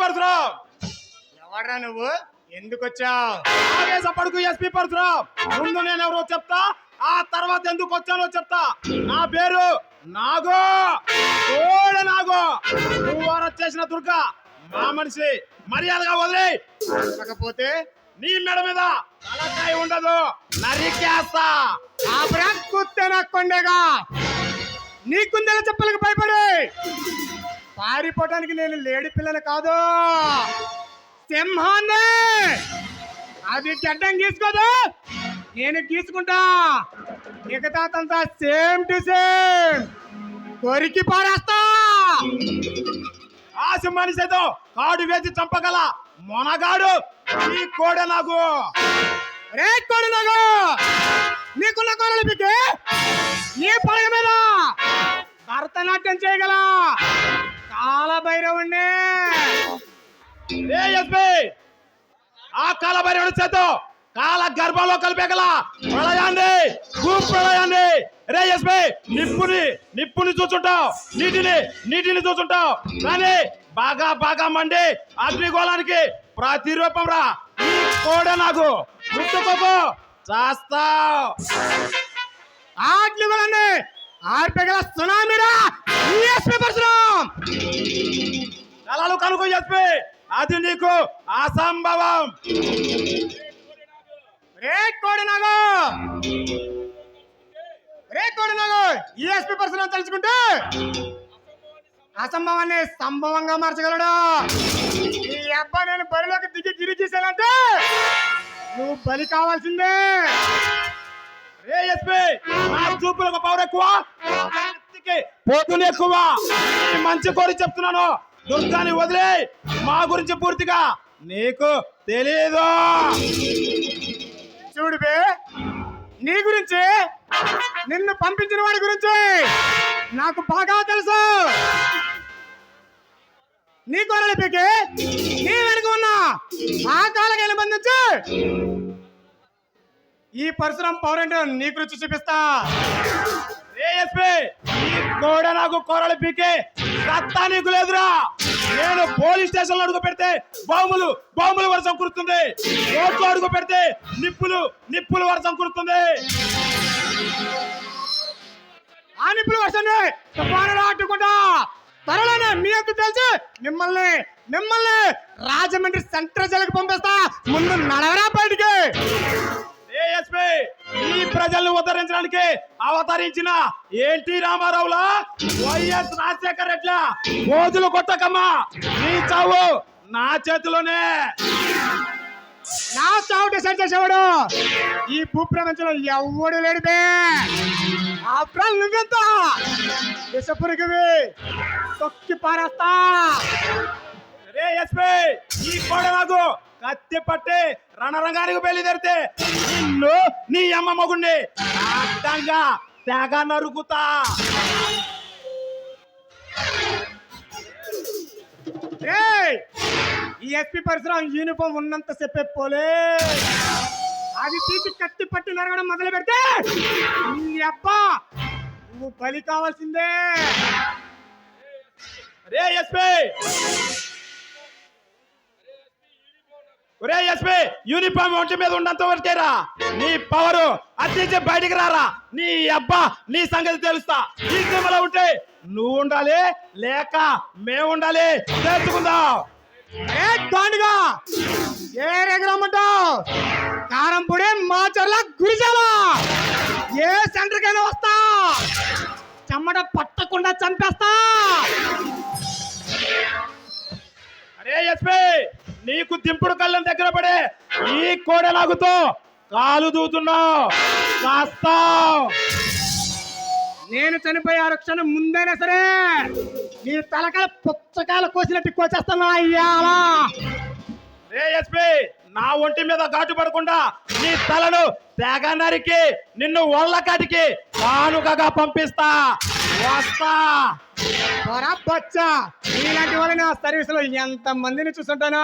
పరశురాం. ఎవడ్రా నువ్వు? ఎందుకు వచ్చావు ఆవేశ పడుకు ఎస్పీ పరశురాం. ముందు నేను ఎవరో చెప్తా ఆ తర్వాత ఎందుకు వచ్చానో చెప్తా. నా పేరు నాగో. కోడ నాగో. నువ్వు చేసిన దుర్గా మా మనిషి. మర్యాదగా వదిలే కాకపోతే నీ మెడ మీద తలకాయ ఉండదు. నరికేస్తా ఆ బ్రాంక్ కుత్తే నా కొండేగా నీ కుందెల పారిపోవడానికి నేను లేడి పిల్లని కాదు. సింహాన్ని అది చెడ్డం గీసుకోదు. నేను గీసుకుంటా. మిగతాదంతా సేమ్ టు సేమ్ కొరికి పారేస్తా. ఆ మనిషితో సైతం కాడు వేసి చంపగల మొనగాడు ఈ కోడ నాకు రే కొడు నాకు నీకున్న కోడలు పిక్కి? నీ పడగ మీద భరతనాట్యం చేయగల కాలభైరవుణ్ణి ఆ కాలభైరవుడి చేతో కాల గర్భంలో కలిపేగల ప్రళయాన్ని ప్రళయాన్ని రే ఎస్పీ నిప్పుని నిప్పుని చూచుంటావు. నీటిని నీటిని చూచుంటావు. కానీ బాగా బాగా మండి అగ్నిగోళానికి ప్రతిరూపం రా. కోడ నాకు గుర్తుకోకు చేస్తావు. కూడా ఆర్పెగల సునామీరా. ఎస్పీ పరశురాం! కలలు కనుక ఎస్పీ అది నీకు అసంభవం! రేట్ కోడి నాగు! రేట్ కోడి నాగు! ఈఎస్పీ పరశురాం తలుచుకుంటే అసంభవాన్ని సంభవంగా మార్చగలడు? ఈ అబ్బాయి నేను బరిలోకి దిగి గిరి చేశానంటే నువ్వు బలి కావాల్సిందే! రే ఎస్పీ చూపులకు పవర్ ఎక్కువ కత్తికి పోతుని ఎక్కువ. మంచి కోరి చెప్తున్నాను. దుర్గాని వదిలే. మా గురించి పూర్తిగా నీకు తెలీదు. చూడు బే నీ గురించి నిన్ను పంపించిన వాడి గురించి నాకు బాగా తెలుసు. నీ కొరలు నీ వెనుక ఉన్న ఆ కాలకి బంధించి ఈ పరశురం పౌరంటే నీకు రుచి చూపిస్తా. గోడ ఈ నాకు కూరలు పీకే సత్తా నీకు లేదురా. నేను పోలీస్ స్టేషన్లో అడుగు పెడితే బాంబులు బాంబులు వర్షం కురుతుంది కోర్టులో అడుగు పెడితే నిప్పులు నిప్పులు వర్షం కురుతుంది ఆ నిప్పులు వర్షాన్ని తుఫానులో అడ్డుకుంటా త్వరలోనే మీ ఎంత తెలిసి మిమ్మల్ని మిమ్మల్ని రాజమండ్రి సెంట్రల్ జైలుకి పంపిస్తా. ముందు నడవరా బయటికి. ప్రజలను ఉద్ధరించడానికి అవతరించిన ఎన్టీ రామారావులా వైఎస్ రాజశేఖర్ రెడ్ల రోజులు కొట్టకమ్మా. నీ చావు నా చేతిలోనే. నా చావు డిసైడ్ చేసేవాడు. ఈ భూప్రపంచంలో ఎవడు లేడు బే. ఆఫ్టర్ నువ్వెంత? విషపురిగివి. తొక్కి పారేస్తా. రే ఎస్పీ ఈ కోడ నాకు కత్తి పట్టి రణరంగానికి బయలుదేరితే నిన్ను నీ అమ్మ మగుండే అడ్డంగా తెగ నరుకుతా. ఈ ఎస్పీ పరిసరం యూనిఫామ్ ఉన్నంత చెప్పే పోలే. అది తీసి కత్తి పట్టి నరగడం మొదలు పెడితే నీ అబ్బా నువ్వు బలి కావాల్సిందే. రే ఎస్పీ! ఒరే ఎస్పీ యూనిఫామ్ ఒంటి మీద ఉన్నంత వరకేరా నీ పవరు అత్తించి బయటికి రారా. నీ అబ్బా నీ సంగతి తెలుస్తా. ఈ సినిమాలో ఉంటే నువ్వు ఉండాలి లేక మేము ఉండాలి. తెలుసుకుందాం. ఏ గాండుగా? ఏ రెగరమ్మంటావు కారం పొడి మాచర్ల గురిజాల ఏ సెంటర్కైనా వస్తా. చెమ్మట పట్టకుండా చంపేస్తా. అరే ఎస్పీ! నీకు దింపుడు కళ్ళం దగ్గర పడే ఈ కోడలాగుతో కాలు దూతున్నావు. కాస్తావు. నేను చనిపోయే ఆ క్షణం ముందైనా సరే నీ తలకాయ పుచ్చకాయలు కోసినట్టు వచ్చేస్తున్నా అయ్యాలా రే ఎస్పీ నా ఒంటి మీద ఘాటు పడకుండా నీ తలను తెగ నరికి నిన్ను ఒళ్ళ కాటికి కానుకగా పంపిస్తా. వస్తా. బొచ్చా. ఇలాంటి వాళ్ళని ఆ సర్వీస్లో ఎంత మందిని చూస్తుంటాను